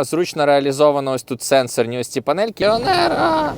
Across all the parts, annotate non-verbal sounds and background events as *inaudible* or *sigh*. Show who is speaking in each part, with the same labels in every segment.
Speaker 1: Зручно реалізовано ось тут сенсорні ось ці панельки. Піонера!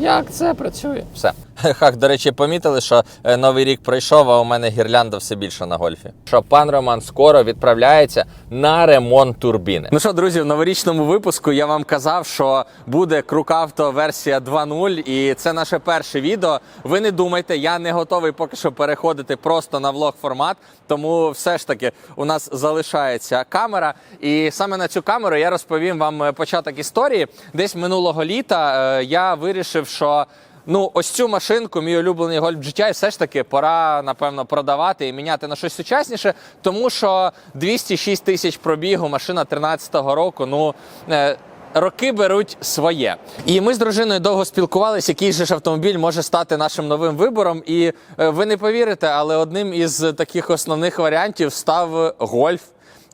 Speaker 1: Як це працює? Все. *laughs* Хах, до речі, помітили, що е, новий рік пройшов, а у мене гірлянда все більше на гольфі. Що пан Роман скоро відправляється на ремонт турбіни. Ну що, друзі, в новорічному випуску я вам казав, що буде Крукавто версія 2.0, і це наше перше відео. Ви не думайте, я не готовий поки що переходити просто на влог формат. Тому все ж таки у нас залишається камера. І саме на цю камеру я розповім вам е, початок історії. Десь минулого літа е, я вирішив, що. Ну, ось цю машинку, мій улюблений гольф GTI, все ж таки пора, напевно, продавати і міняти на щось сучасніше, тому що 206 тисяч пробігу, машина 13-го року. Ну е, роки беруть своє. І ми з дружиною довго спілкувалися, який же ж автомобіль може стати нашим новим вибором. І е, ви не повірите, але одним із таких основних варіантів став гольф.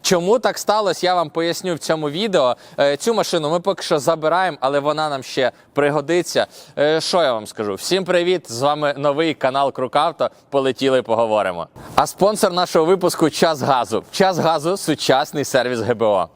Speaker 1: Чому так сталося, я вам поясню в цьому відео. Е, Цю машину ми поки що забираємо, але вона нам ще пригодиться. Е, Що я вам скажу? Всім привіт! З вами новий канал Крукавто. Полетіли, поговоримо. А спонсор нашого випуску час газу. Час газу сучасний сервіс ГБО.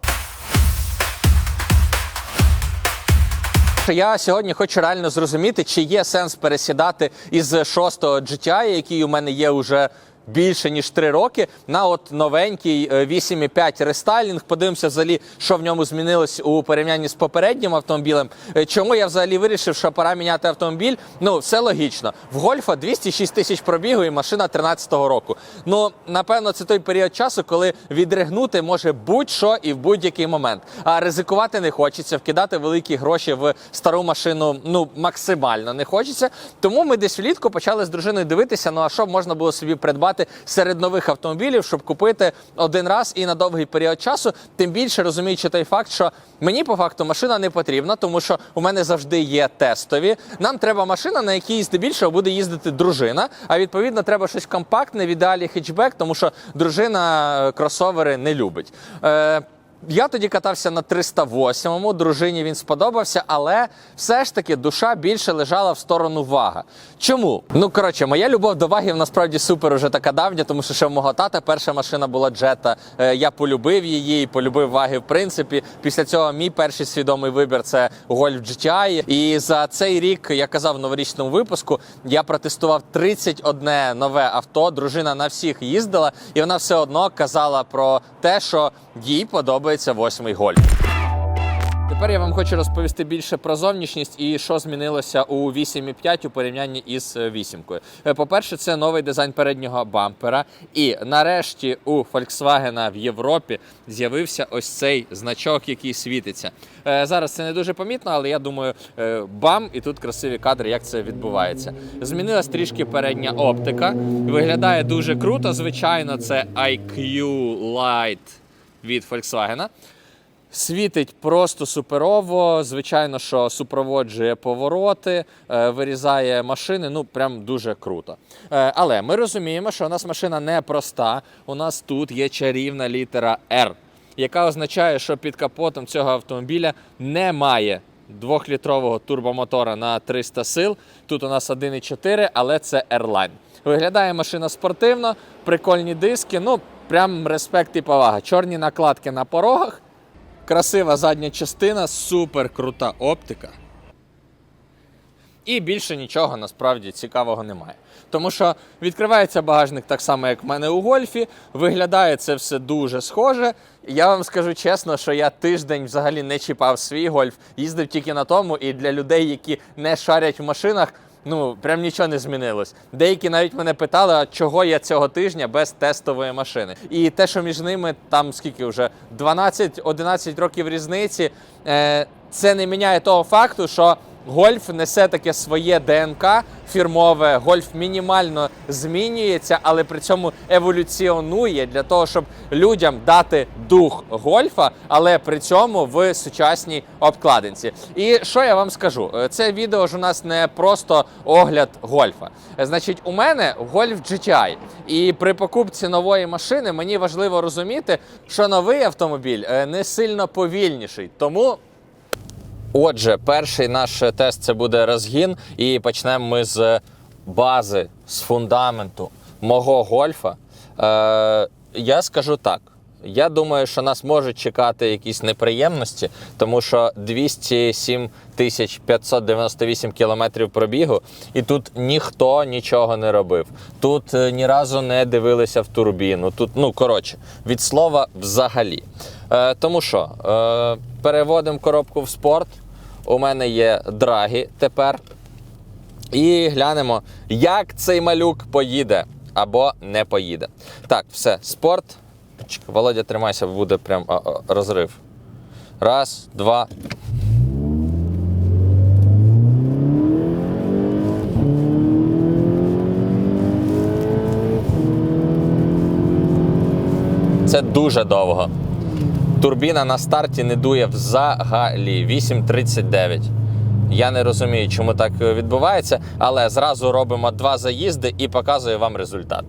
Speaker 1: Я сьогодні хочу реально зрозуміти, чи є сенс пересідати із 6-го GTI, який у мене є уже більше ніж 3 роки, на от новенький е, 8.5 рестайлінг. Подивимося взагалі, що в ньому змінилось у порівнянні з попереднім автомобілем. Е, Чому я взагалі вирішив, що пора міняти автомобіль? Ну, все логічно. В гольфа 206 тисяч пробігу і машина 13-го року. Ну, напевно, це той період часу, коли відригнути може будь-що і в будь-який момент. А ризикувати не хочеться, вкидати великі гроші в стару машину ну максимально не хочеться. Тому ми десь влітку почали з дружиною дивитися. Ну а що можна було собі придбати серед нових автомобілів, щоб купити один раз і на довгий період часу. Тим більше розуміючи той факт, що мені по факту машина не потрібна, тому що у мене завжди є тестові. Нам треба машина, на якій здебільшого буде їздити дружина. А відповідно, треба щось компактне, в ідеалі хетчбек, тому що дружина е, кросовери не любить. Е, я тоді катався на 308-му, дружині він сподобався, але все ж таки душа більше лежала в сторону вага. Чому? Ну коротше, моя любов до вагів насправді супер уже така давня, тому що ще в мого тата перша машина була джета. Я полюбив її, полюбив ваги в принципі. Після цього мій перший свідомий вибір це Golf GTI. І за цей рік, я казав в новорічному випуску, я протестував 31 нове авто. Дружина на всіх їздила, і вона все одно казала про те, що їй подобається восьмий гольф. Тепер я вам хочу розповісти більше про зовнішність і що змінилося у 8.5 у порівнянні із е, вісімкою. Е, По-перше, це новий дизайн переднього бампера. І нарешті у Volkswagen в Європі з'явився ось цей значок, який світиться. Е, Зараз це не дуже помітно, але я думаю, бам, і тут красиві кадри, як це відбувається. Змінилась трішки передня оптика. Виглядає дуже круто. Звичайно, це IQ Light від Volkswagen. Світить просто суперово. Звичайно, що супроводжує повороти, е, вирізає машини. Ну прям дуже круто. Е, Але ми розуміємо, що у нас машина не проста. У нас тут є чарівна літера R, яка означає, що під капотом цього автомобіля немає двохлітрового турбомотора на 300 сил. Тут у нас 1,4, але це Airline. Виглядає машина спортивно, прикольні диски. Ну прям респект і повага. Чорні накладки на порогах. Красива задня частина, супер крута оптика. І більше нічого насправді цікавого немає. Тому що відкривається багажник так само, як в мене у гольфі. Виглядає це все дуже схоже. Я вам скажу чесно, що я тиждень взагалі не чіпав свій гольф, їздив тільки на тому, і для людей, які не шарять в машинах, ну прям нічого не змінилось. Деякі навіть мене питали, а чого я цього тижня без тестової машини. І те, що між ними там скільки вже 12-11 років різниці, е, це не міняє того факту, що гольф несе таке своє ДНК фірмове. Гольф мінімально змінюється, але при цьому еволюціонує для того, щоб людям дати дух гольфа, але при цьому в сучасній обкладинці. І що я вам скажу? Е, Це відео ж у нас не просто огляд гольфа. Е, Значить, у мене гольф GTI. І при покупці нової машини мені важливо розуміти, що новий автомобіль е, не сильно повільніший. Тому Отже, перший наш тест це буде розгін, і почнемо ми з бази, з фундаменту мого гольфа. Е, я скажу так: Я думаю, що нас можуть чекати якісь неприємності, тому що 207 тисяч 598 кілометрів пробігу, і тут ніхто нічого не робив. Тут е, ні разу не дивилися в турбіну. Тут, ну коротше, від слова взагалі. Е, тому що е, переводимо коробку в спорт. У мене є драги тепер. І глянемо, як цей малюк поїде або не поїде. Так, все, спорт. Володя, тримайся, буде прям а, а, розрив. Раз, два. Це дуже довго. Турбіна на старті не дує взагалі 8.39. Я не розумію, чому так відбувається, але зразу робимо два заїзди і показую вам результат.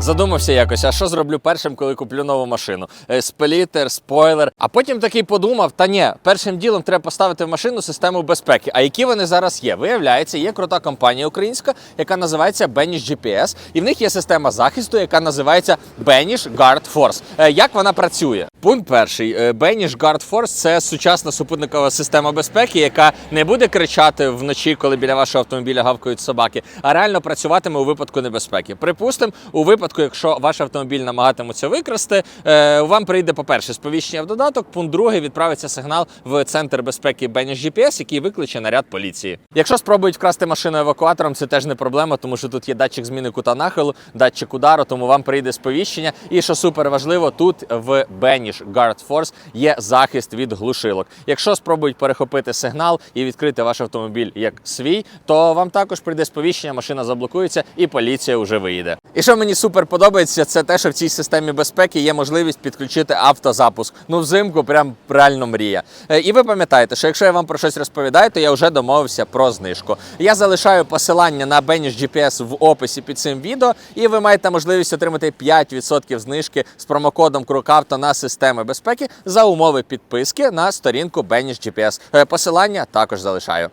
Speaker 1: Задумався якось, а що зроблю першим, коли куплю нову машину? Е, Сплітер, спойлер. А потім такий подумав: та ні, першим ділом треба поставити в машину систему безпеки. А які вони зараз є? Виявляється, є крута компанія українська, яка називається Benish GPS, і в них є система захисту, яка називається Benish Guard Force. Е, Як вона працює? Пункт перший: Е, Benish Guard Force – це сучасна супутникова система безпеки, яка не буде кричати вночі, коли біля вашого автомобіля гавкають собаки, а реально працюватиме у випадку небезпеки. Припустимо, у випадку, якщо ваш автомобіль намагатимуться викрасти, е, вам прийде, по-перше, сповіщення в додаток. Пункт другий відправиться сигнал в центр безпеки Benish GPS, який викличе наряд поліції. Якщо спробують вкрасти машину евакуатором, це теж не проблема, тому що тут є датчик зміни кута нахилу, датчик удару, тому вам прийде сповіщення. І що супер важливо, тут в Benish Guard Force є захист від глушилок. Якщо спробують перехопити сигнал і відкрити ваш автомобіль як свій, то вам також прийде сповіщення, машина заблокується і поліція вже виїде. І що мені супер подобається, це те, що в цій системі безпеки є можливість підключити автозапуск. Ну, взимку прям реально мрія. Е, І ви пам'ятаєте, що якщо я вам про щось розповідаю, то я вже домовився про знижку. Я залишаю посилання на Benish GPS в описі під цим відео, і ви маєте можливість отримати 5% знижки з промокодом Крукавто на системи безпеки за умови підписки на сторінку Benish GPS. Е, Посилання також залишаю.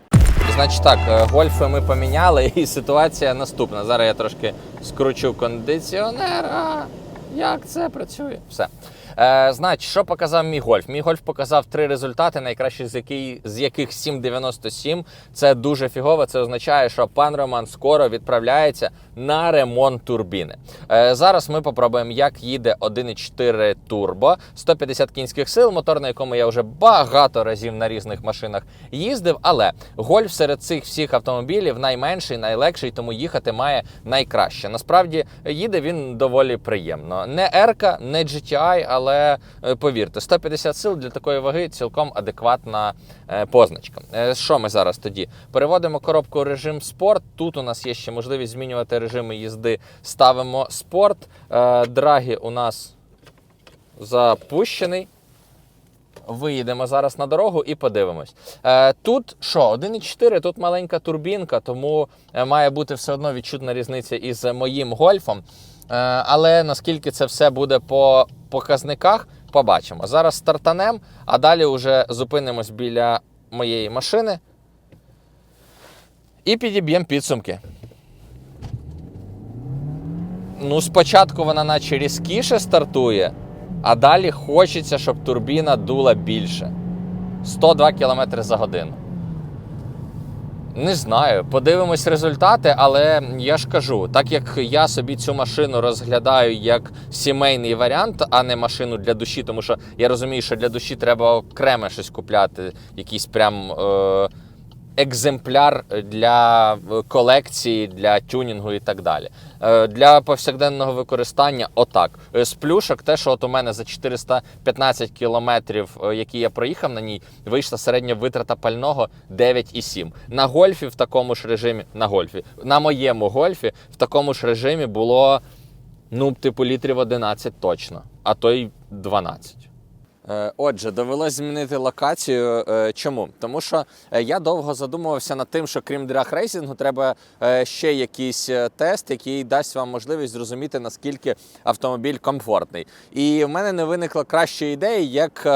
Speaker 1: Значить так, е, гольфи ми поміняли, *laughs* і ситуація наступна. Зараз я трошки скручу кондиціонер. Як це працює? Все. Е, значить, що показав мій гольф? Мій гольф показав три результати, найкращі з, який, з яких 7,97. Це дуже фігово. Це означає, що пан Роман скоро відправляється на ремонт турбіни. Е, зараз ми попробуємо, як їде 1,4 турбо, 150 кінських сил, мотор, на якому я вже багато разів на різних машинах їздив. Але гольф серед цих всіх автомобілів найменший, найлегший, тому їхати має найкраще. Насправді їде він доволі приємно. Не R, не GTI, але е, повірте, 150 сил для такої ваги цілком адекватна е, позначка. Що ми зараз тоді? Переводимо коробку у режим спорт. Тут у нас є ще можливість змінювати режими їзди. Ставимо спорт. Е, Драги у нас запущений. Виїдемо зараз на дорогу і подивимось. Е, тут що, 1,4, тут маленька турбінка, тому е, має бути все одно відчутна різниця із моїм гольфом. Але наскільки це все буде по показниках, побачимо. Зараз стартанем, а далі вже зупинимось біля моєї машини і підіб'ємо підсумки. Ну, спочатку вона наче різкіше стартує, а далі хочеться, щоб турбіна дула більше. 102 км за годину. Не знаю, подивимось результати, але я ж кажу, так як я собі цю машину розглядаю як сімейний варіант, а не машину для душі, тому що я розумію, що для душі треба окреме щось купляти, якийсь прям е- екземпляр для е, колекції, для тюнінгу і так далі. Е, Для повсякденного використання отак. Е, З плюшок, те, що от у мене за 415 кілометрів, е, які я проїхав на ній, вийшла середня витрата пального 9,7. На гольфі в такому ж режимі, на гольфі, на моєму гольфі в такому ж режимі було ну, типу літрів 11 точно, а то й 12. Е, Отже, довелось змінити локацію. Е, Чому? Тому що е, я довго задумувався над тим, що крім драг-рейсингу, треба ще якийсь тест, який дасть вам можливість зрозуміти, наскільки автомобіль комфортний. І в мене не виникла кращої ідеї, як.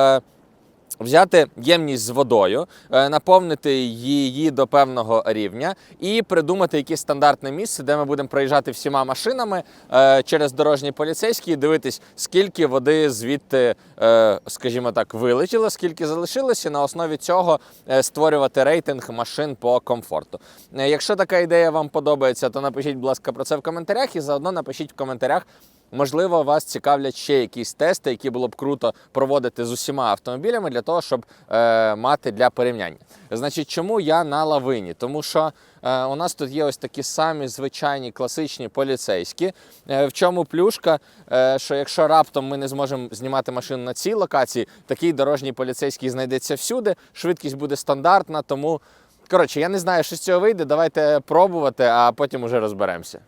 Speaker 1: Взяти ємність з водою, е, наповнити її до певного рівня і придумати якесь стандартне місце, де ми будемо проїжджати всіма машинами е, через дорожній поліцейський і дивитись, скільки води звідти, е, скажімо так, вилетіло, скільки залишилося. і На основі цього створювати рейтинг машин по комфорту. Якщо така ідея вам подобається, то напишіть, будь ласка, про це в коментарях і заодно напишіть в коментарях. Можливо, вас цікавлять ще якісь тести, які було б круто проводити з усіма автомобілями для того, щоб е, мати для порівняння. Значить, чому я на лавині? Тому що е, у нас тут є ось такі самі звичайні класичні поліцейські. Е, в чому плюшка, е, що якщо раптом ми не зможемо знімати машину на цій локації, такий дорожній поліцейський знайдеться всюди. Швидкість буде стандартна, тому коротше, я не знаю, що з цього вийде. Давайте пробувати, а потім уже розберемося.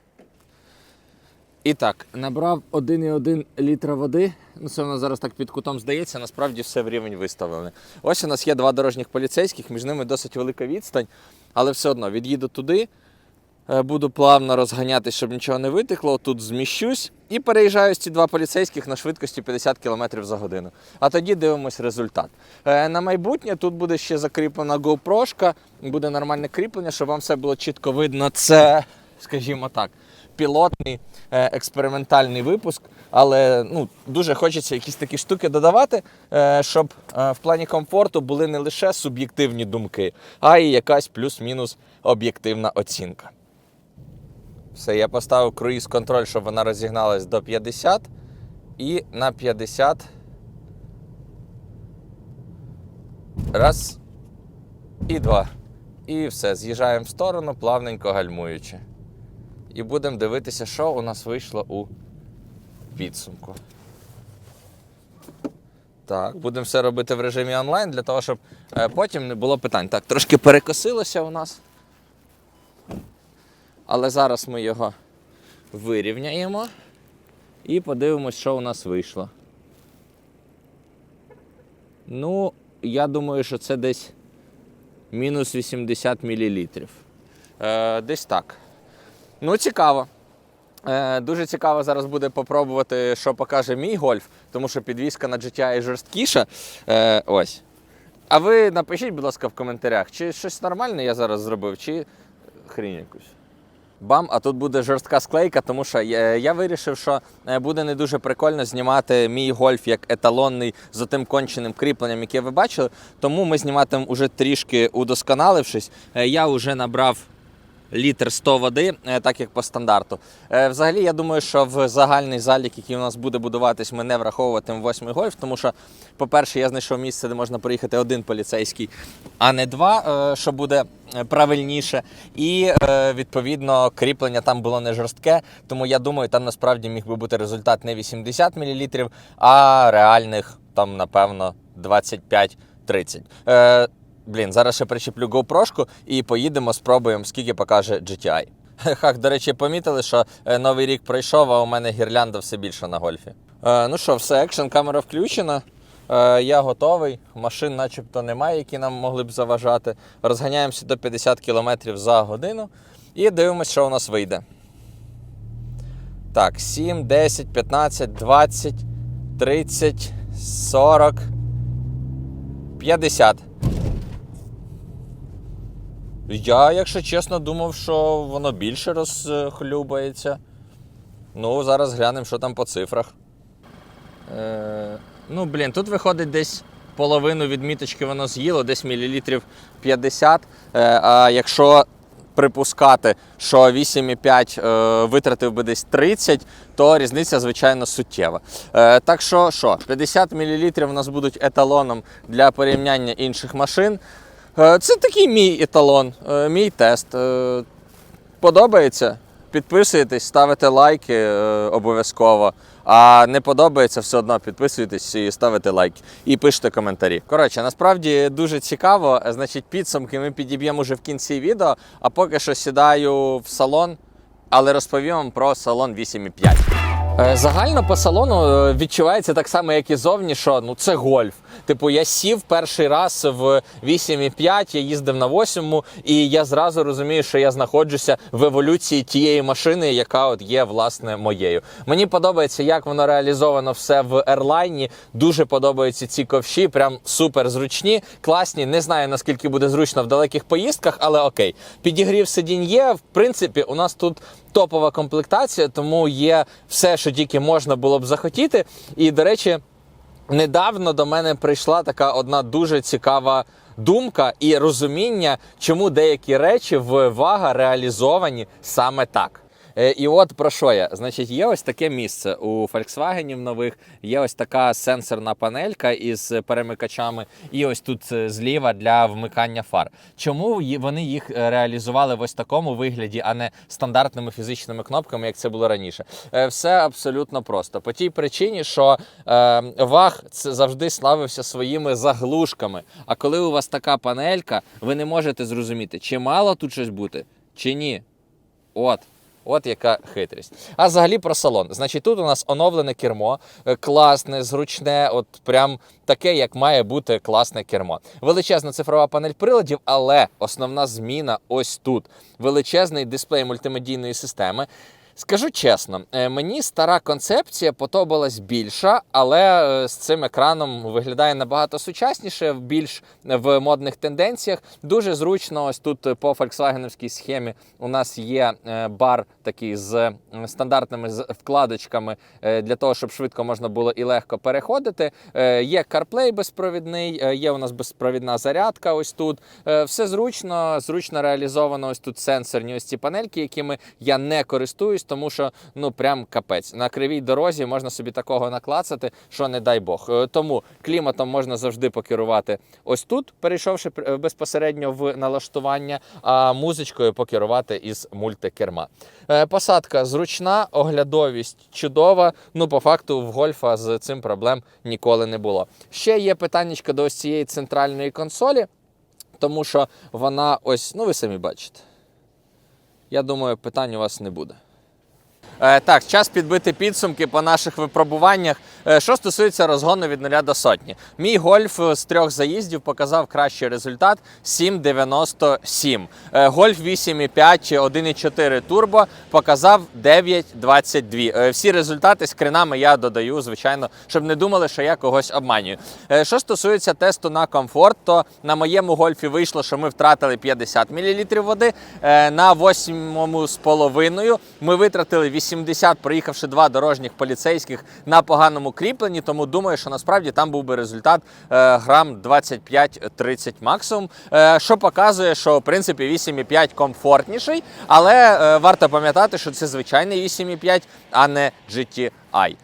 Speaker 1: І так, набрав 1,1 літра води. Ну, це воно зараз так під кутом здається, насправді все в рівень виставлене. Ось у нас є два дорожніх поліцейських, між ними досить велика відстань, але все одно від'їду туди, е, буду плавно розганятися, щоб нічого не витекло. Тут зміщусь і переїжджаю з ці два поліцейських на швидкості 50 км за годину. А тоді дивимось результат. Е, На майбутнє тут буде ще закріплена GoPro, буде нормальне кріплення, щоб вам все було чітко видно. Це, скажімо так пілотний експериментальний випуск, але ну, дуже хочеться якісь такі штуки додавати, е, щоб е, в плані комфорту були не лише суб'єктивні думки, а й якась плюс-мінус об'єктивна оцінка. Все, я поставив круїз контроль, щоб вона розігналась до 50. І на 50. Раз. І два. І все. З'їжджаємо в сторону, плавненько гальмуючи і будемо дивитися, що у нас вийшло у підсумку. Так, будемо все робити в режимі онлайн для того, щоб е, потім не було питань. Так, трошки перекосилося у нас. Але зараз ми його вирівняємо і подивимось, що у нас вийшло. Ну, я думаю, що це десь мінус 80 мл. Е, десь так. Ну, цікаво. Е, дуже цікаво зараз буде попробувати, що покаже мій гольф, тому що підвізка на GTI жорсткіша. Е, ось. А ви напишіть, будь ласка, в коментарях, чи щось нормальне я зараз зробив, чи хрінь якусь. Бам, а тут буде жорстка склейка, тому що я, я вирішив, що е, буде не дуже прикольно знімати мій гольф як еталонний з отим конченим кріпленням, яке ви бачили. Тому ми зніматимемо уже трішки удосконалившись. Е, Я вже набрав літр 100 води, е, так як по стандарту. Е, Взагалі, я думаю, що в загальний залік, який у нас буде будуватись, ми не враховуватимемо восьмий гольф, тому що, по-перше, я знайшов місце, де можна проїхати один поліцейський, а не два, е, що буде правильніше. І відповідно кріплення там було не жорстке. Тому я думаю, там насправді міг би бути результат не 80 мл, а реальних там, напевно, 25-30. Блін, зараз ще причеплю GoPro і поїдемо, спробуємо, скільки покаже GTI. *laughs* Хах, до речі, помітили, що е, новий рік пройшов, а у мене гірлянда все більше на гольфі. Е, ну що, все, екшн, камера включена. Е, я готовий. Машин начебто немає, які нам могли б заважати. Розганяємося до 50 км за годину і дивимося, що у нас вийде. Так, 7, 10, 15, 20, 30, 40, 50. Я, якщо чесно, думав, що воно більше розхлюбається. Ну, зараз глянемо, що там по цифрах. Е, ну, блін, тут виходить десь половину відміточки воно з'їло, десь мілілітрів 50. Е, а якщо припускати, що 8,5 е, витратив би десь 30, то різниця, звичайно, суттєва. Е, так що, що, 50 мл у нас будуть еталоном для порівняння інших машин. Е, Це такий мій еталон, е, мій тест. Е, Подобається? Підписуєтесь, ставите лайки обов'язково. А не подобається, все одно підписуйтесь і ставите лайки. І пишете коментарі. Коротше, насправді дуже цікаво. Значить, підсумки ми підіб'ємо вже в кінці відео, а поки що сідаю в салон, але розповім вам про салон 8.5. Е, Загально по салону відчувається так само, як і зовні, що ну це гольф. Типу, я сів перший раз в 8,5, я їздив на 8, і я зразу розумію, що я знаходжуся в еволюції тієї машини, яка от є власне моєю. Мені подобається, як воно реалізовано все в ерлайні. Дуже подобаються ці ковші, прям супер зручні, класні. Не знаю наскільки буде зручно в далеких поїздках, але окей. Підігрів сидінь є. В принципі, у нас тут топова комплектація, тому є все, що тільки можна було б захотіти. І до речі. Недавно до мене прийшла така одна дуже цікава думка і розуміння, чому деякі речі в Вага реалізовані саме так. Е, І от про що я? Значить, є ось таке місце у Volkswagen нових, є ось така сенсорна панелька із перемикачами, і ось тут е, зліва для вмикання фар. Чому вони їх е, реалізували в ось такому вигляді, а не стандартними фізичними кнопками, як це було раніше? Все абсолютно просто. По тій причині, що е, ваг завжди славився своїми заглушками. А коли у вас така панелька, ви не можете зрозуміти, чи мало тут щось бути, чи ні. От. От яка хитрість. А взагалі про салон. Значить, тут у нас оновлене кермо, е, класне, зручне, от прям таке, як має бути класне кермо. Величезна цифрова панель приладів, але основна зміна ось тут. Величезний дисплей мультимедійної системи. Скажу чесно, е, мені стара концепція подобалась більша, але е, з цим екраном виглядає набагато сучасніше, більш в модних тенденціях. Дуже зручно. Ось тут по фольксвагеновській схемі у нас є е, бар такий з стандартними вкладочками для того, щоб швидко можна було і легко переходити. Є CarPlay безпровідний, є у нас безпровідна зарядка. Ось тут все зручно, зручно реалізовано. Ось тут сенсорні ось ці панельки, якими я не користуюсь, тому що ну прям капець. На кривій дорозі можна собі такого наклацати, що не дай Бог. Е, Тому кліматом можна завжди покерувати ось тут, перейшовши е, безпосередньо в налаштування, а музичкою покерувати із мультикерма. Е, Посадка зручна, оглядовість чудова. Ну, по факту, в гольфа з цим проблем ніколи не було. Ще є питання до ось цієї центральної консолі, тому що вона ось, ну ви самі бачите. Я думаю, питань у вас не буде. Е, так, час підбити підсумки по наших випробуваннях. Е, що стосується розгону від 0 до сотні. Мій гольф е, з трьох заїздів показав кращий результат 7,97. Е, гольф 8,5 1,4 турбо показав 9,22. Е, всі результати скринами я додаю, звичайно, щоб не думали, що я когось обманюю. Що стосується тесту на комфорт, то на моєму гольфі вийшло, що ми втратили 50 мл води. На 8,5 ми витратили 80, проїхавши два дорожніх поліцейських на поганому кріпленні. Тому думаю, що насправді там був би результат е, грам 25-30 максимум. Е, що показує, що в принципі 8,5 комфортніший, але е, варто пам'ятати, що це звичайний 8,5, а не GTI.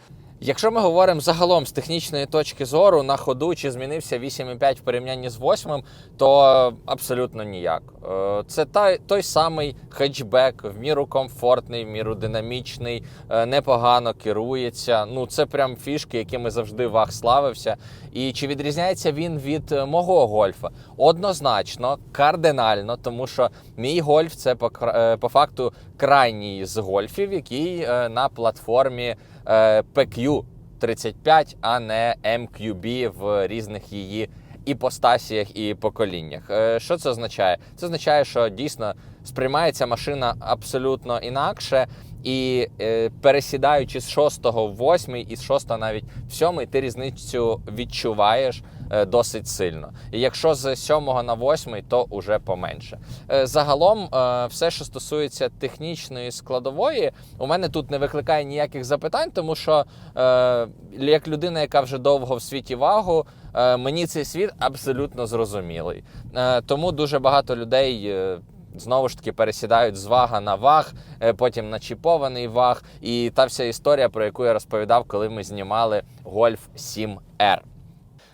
Speaker 1: Якщо ми говоримо загалом з технічної точки зору на ходу, чи змінився 8,5 в порівнянні з 8, то абсолютно ніяк. Е, Це той, той самий хетчбек, в міру комфортний, в міру динамічний, е, непогано керується. Ну це прям фішки, якими завжди ваг славився. І чи відрізняється він від е, мого гольфа? Однозначно, кардинально, тому що мій гольф це по, по факту крайній з гольфів, який на платформі PQ35, а не MQB в різних її іпостасіях і поколіннях. Е, Що це означає? Це означає, що дійсно сприймається машина абсолютно інакше. І е, пересідаючи з 6 в 8 і з 6 навіть в 7, ти різницю відчуваєш е, досить сильно. І якщо з 7 на 8, то вже поменше. Е, загалом, е, все, що стосується технічної складової, у мене тут не викликає ніяких запитань, тому що е, як людина, яка вже довго в світі вагу, е, мені цей світ абсолютно зрозумілий. Е, тому дуже багато людей. е, Знову ж таки пересідають з вага на ваг, е, потім на чіпований ваг. І та вся історія, про яку я розповідав, коли ми знімали Golf 7R.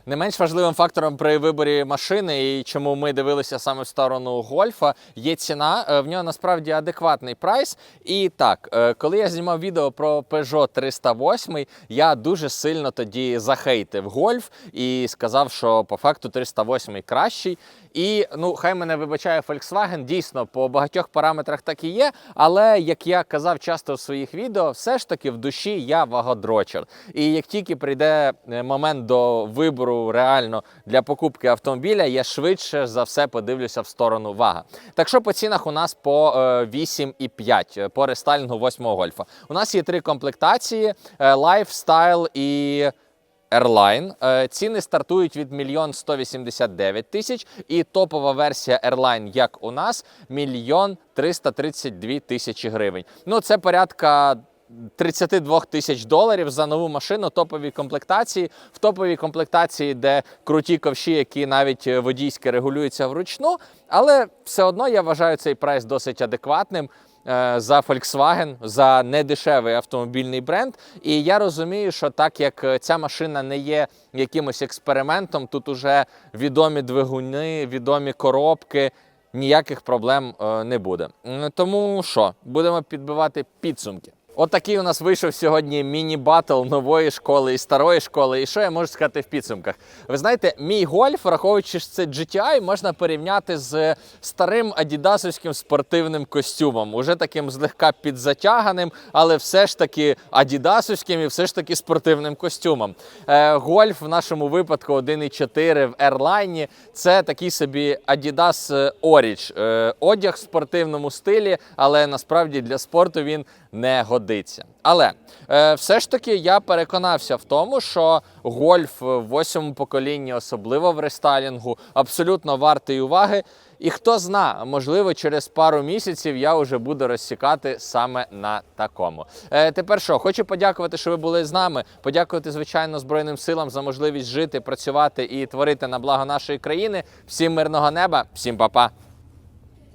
Speaker 1: Не менш важливим фактором при виборі машини і чому ми дивилися саме в сторону гольфа, є ціна. Е, В нього насправді адекватний прайс. І так, е, коли я знімав відео про Peugeot 308, я дуже сильно тоді захейтив гольф і сказав, що по факту 308 кращий. І ну, хай мене вибачає Volkswagen, дійсно по багатьох параметрах так і є. Але як я казав часто в своїх відео, все ж таки в душі я вагодрочер. І як тільки прийде е, момент до вибору реально для покупки автомобіля, я швидше за все подивлюся в сторону вага. Так що по цінах у нас по е, 8,5 по рестайлінгу 8 гольфа. У нас є три комплектації: е, Lifestyle і Airline. Е, Ціни стартують від 1 189 тисяч, і топова версія Airline, як у нас, 1 332 тисячі гривень. Ну, це порядка 32 тисяч доларів за нову машину топовій комплектації. В топовій комплектації, де круті ковші, які навіть е, водійські регулюються вручну. Але все одно я вважаю цей прайс досить адекватним за Volkswagen, за недешевий автомобільний бренд. І я розумію, що так як е, ця машина не є якимось експериментом, тут уже відомі двигуни, відомі коробки. Ніяких проблем е, не буде. Тому що будемо підбивати підсумки. Отакий у нас вийшов сьогодні міні-батл нової школи і старої школи. І що я можу сказати в підсумках? Ви знаєте, мій гольф, враховуючи що це GTI, можна порівняти з старим адідасовським спортивним костюмом, уже таким злегка підзатяганим, але все ж таки адідасовським і все ж таки спортивним костюмом. Е, гольф в нашому випадку 1.4 в Airline – це такий собі Adidas Orich. Е, одяг в спортивному стилі, але насправді для спорту він не годиться. Але е, все ж таки я переконався в тому, що гольф в восьмому поколінні, особливо в рестайлінгу, абсолютно вартий уваги. І хто зна, можливо, через пару місяців я вже буду розсікати саме на такому. Е, тепер що, хочу подякувати, що ви були з нами. Подякувати, звичайно, Збройним силам за можливість жити, працювати і творити на благо нашої країни. Всім мирного неба, всім па-па!